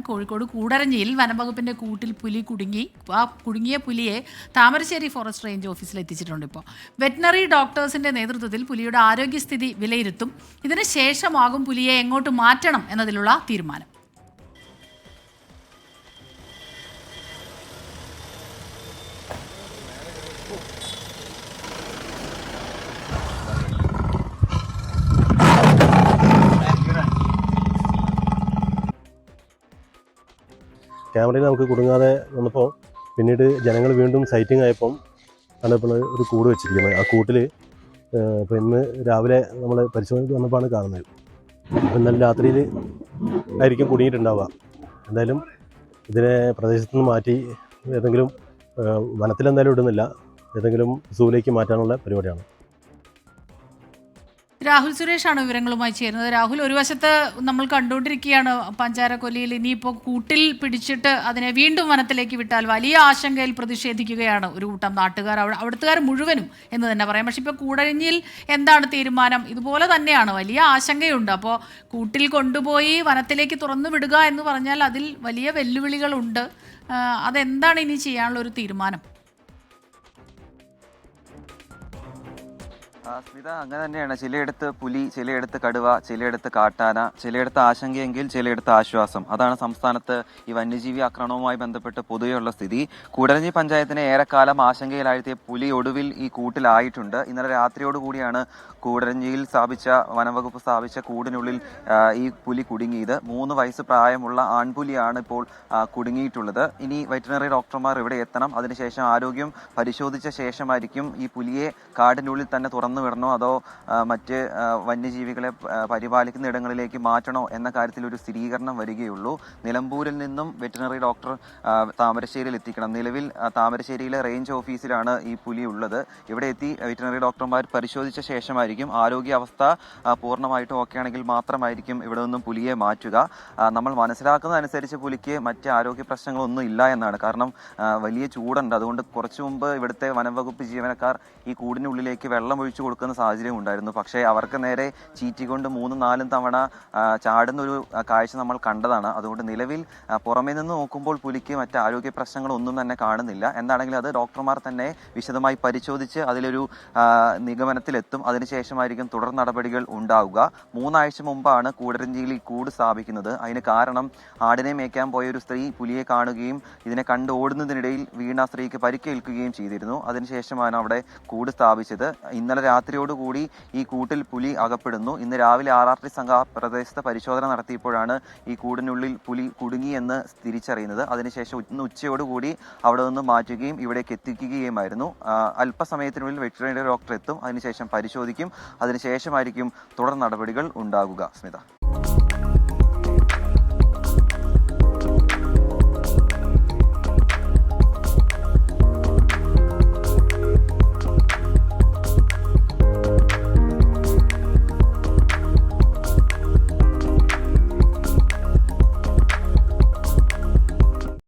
കോഴിക്കോട് കൂടരഞ്ഞിയിൽ വനംവകുപ്പിന്റെ കൂട്ടിൽ പുലി കുടുങ്ങി. ആ കുടുങ്ങിയ പുലിയെ താമരശ്ശേരി ഫോറസ്റ്റ് റേഞ്ച് ഓഫീസിൽ എത്തിച്ചിട്ടുണ്ട് ഇപ്പോൾ വെറ്റിനറി ഡോക്ടേഴ്സിന്റെ നേതൃത്വത്തിൽ പുലിയുടെ ആരോഗ്യസ്ഥിതി വിലയിരുത്തും. ഇതിന് ശേഷമാകും പുലിയെ എങ്ങോട്ട് മാറ്റണം എന്നതിലുള്ള തീരുമാനം. ക്യാമറയിൽ നമുക്ക് കുടുങ്ങാതെ വന്നപ്പോൾ പിന്നീട് ജനങ്ങൾ വീണ്ടും സൈറ്റിംഗ് ആയപ്പം ആണ് ഇപ്പോൾ ഒരു കൂട് വെച്ചിരിക്കുന്നത്. ആ കൂട്ടിൽ ഇപ്പോൾ ഇന്ന് രാവിലെ നമ്മൾ പരിശോധനയ്ക്ക് വന്നപ്പോൾ കാണുന്നത്. അപ്പോൾ ഇന്നലെ രാത്രിയിൽ ആയിരിക്കും കുടുങ്ങിയിട്ടുണ്ടാവുക. എന്തായാലും ഇതിനെ പ്രദേശത്തു നിന്ന് മാറ്റി ഏതെങ്കിലും വനത്തിലെന്തായാലും ഇടുന്നില്ല. ഏതെങ്കിലും സൂവിലേക്ക് മാറ്റാനുള്ള പരിപാടിയാണ്. രാഹുൽ സുരേഷ് ആണ് വിവരങ്ങളുമായി ചേരുന്നത്? രാഹുൽ ഒരു വശത്ത് നമ്മൾ കണ്ടുകൊണ്ടിരിക്കുകയാണ് പഞ്ചാരക്കൊല്ലിയിൽ ഇനിയിപ്പോൾ കൂട്ടിൽ പിടിച്ചിട്ട് അതിനെ വീണ്ടും വനത്തിലേക്ക് വിട്ടാൽ വലിയ ആശങ്കയിൽ പ്രതിഷേധിക്കുകയാണ് ഒരു കൂട്ടം നാട്ടുകാർ അവിടെ അവിടുത്തുകാർ മുഴുവനും എന്ന് തന്നെ പറയാം. പക്ഷെ ഇപ്പോൾ കൂടരഞ്ഞിൽ എന്താണ് തീരുമാനം? ഇതുപോലെ തന്നെയാണ് വലിയ ആശങ്കയുണ്ട്. അപ്പോൾ കൂട്ടിൽ കൊണ്ടുപോയി വനത്തിലേക്ക് തുറന്നു വിടുക എന്ന് പറഞ്ഞാൽ അതിൽ വലിയ വെല്ലുവിളികളുണ്ട്. അതെന്താണ് ഇനി ചെയ്യാനുള്ള ഒരു തീരുമാനം? സ്മിത അങ്ങനെ തന്നെയാണ്. ചിലയിടത്ത് പുലി ചിലയിടത്ത് കടുവ ചിലയിടത്ത് കാട്ടാന ചിലയിടത്ത് ആശങ്കയെങ്കിൽ ചിലയിടത്ത് ആശ്വാസം. അതാണ് സംസ്ഥാനത്ത് ഈ വന്യജീവി ആക്രമണവുമായി ബന്ധപ്പെട്ട് പൊതുവെയുള്ള സ്ഥിതി. കൂടരഞ്ഞി പഞ്ചായത്തിനെ ഏറെക്കാലം ആശങ്കയിലാഴ്ത്തിയ പുലി ഒടുവിൽ ഈ കൂട്ടിലായിട്ടുണ്ട്. ഇന്നലെ രാത്രിയോടുകൂടിയാണ് കൂടരഞ്ഞിയിൽ സ്ഥാപിച്ച വനംവകുപ്പ് സ്ഥാപിച്ച കൂടിനുള്ളിൽ ഈ പുലി കുടുങ്ങിയത്. മൂന്ന് വയസ്സ് പ്രായമുള്ള ആൺപുലിയാണ് ഇപ്പോൾ കുടുങ്ങിയിട്ടുള്ളത്. ഇനി വെറ്റിനറി ഡോക്ടർമാർ ഇവിടെ എത്തണം. അതിനുശേഷം ആരോഗ്യം പരിശോധിച്ച ശേഷമായിരിക്കും ഈ പുലിയെ കാടിനുള്ളിൽ തന്നെ തുറന്നു വിടണോ അതോ മറ്റ് വന്യജീവികളെ പരിപാലിക്കുന്ന ഇടങ്ങളിലേക്ക് മാറ്റണോ എന്ന കാര്യത്തിൽ ഒരു സ്ഥിരീകരണം വരികയുള്ളൂ. നിലമ്പൂരിൽ നിന്നും വെറ്റിനറി ഡോക്ടർ താമരശ്ശേരിയിൽ എത്തിക്കണം. നിലവിൽ താമരശ്ശേരിയിലെ റേഞ്ച് ഓഫീസിലാണ് ഈ പുലി ഉള്ളത്. ഇവിടെ എത്തി വെറ്റിനറി ഡോക്ടർമാർ പരിശോധിച്ച ശേഷമായിരിക്കും. ആരോഗ്യാവസ്ഥ പൂർണമായിട്ടും ഓക്കെ ആണെങ്കിൽ മാത്രമായിരിക്കും ഇവിടെ നിന്നും പുലിയെ മാറ്റുക. നമ്മൾ നമ്മൾ മനസ്സിലാക്കുന്നതനുസരിച്ച് പുലിക്ക് മറ്റ് ആരോഗ്യ പ്രശ്നങ്ങളൊന്നും ഇല്ല എന്നാണ്. കാരണം വലിയ ചൂടുണ്ട്. അതുകൊണ്ട് കുറച്ചു മുമ്പ് ഇവിടുത്തെ വനംവകുപ്പ് ജീവനക്കാർ ഈ കൂടിനുള്ളിലേക്ക് വെള്ളം ഒഴിച്ചു കൊടുക്കുന്ന സാഹചര്യം ഉണ്ടായിരുന്നു. പക്ഷേ അവർക്ക് നേരെ ചീറ്റിക്കൊണ്ട് മൂന്നും നാലും തവണ ചാടുന്ന ഒരു കാഴ്ച നമ്മൾ കണ്ടതാണ്. അതുകൊണ്ട് നിലവിൽ പുറമേ നിന്ന് നോക്കുമ്പോൾ പുലിക്ക് മറ്റ് ആരോഗ്യ പ്രശ്നങ്ങളൊന്നും തന്നെ കാണുന്നില്ല. എന്താണെങ്കിലും അത് ഡോക്ടർമാർ തന്നെ വിശദമായി പരിശോധിച്ച് അതിലൊരു നിഗമനത്തിലെത്തും. അതിനുശേഷമായിരിക്കും തുടർ നടപടികൾ ഉണ്ടാവുക. മൂന്നാഴ്ച മുമ്പാണ് കൂടരഞ്ചിയിൽ കൂട് സ്ഥാപിക്കുന്നത്. അതിന് കാരണം ആടിനെ മേയ്ക്കാൻ പോയ ഒരു സ്ത്രീ പുലിയെ കാണുകയും ഇതിനെ കണ്ട് ഓടുന്നതിനിടയിൽ വീണ സ്ത്രീക്ക് പരിക്കേൽക്കുകയും ചെയ്തിരുന്നു. അതിനുശേഷമാണ് അവിടെ കൂട് സ്ഥാപിച്ചത്. ഇന്നലെ രാത്രിയോടുകൂടി ഈ കൂട്ടിൽ പുലി അകപ്പെടുന്നു. ഇന്ന് രാവിലെ ആർ ആർ ടി സംഘ പ്രദേശത്ത് പരിശോധന നടത്തിയപ്പോഴാണ് ഈ കൂടിനുള്ളിൽ പുലി കുടുങ്ങിയെന്ന് തിരിച്ചറിയുന്നത്. അതിനുശേഷം ഇന്ന് ഉച്ചയോടുകൂടി അവിടെ നിന്ന് മാറ്റുകയും ഇവിടേക്ക് എത്തിക്കുകയുമായിരുന്നു. അല്പസമയത്തിനുള്ളിൽ വെറ്ററിനറി ഡോക്ടർ എത്തും. അതിനുശേഷം പരിശോധിക്കും. അതിനുശേഷമായിരിക്കും തുടർ നടപടികൾ ഉണ്ടാകുക. സ്മിത.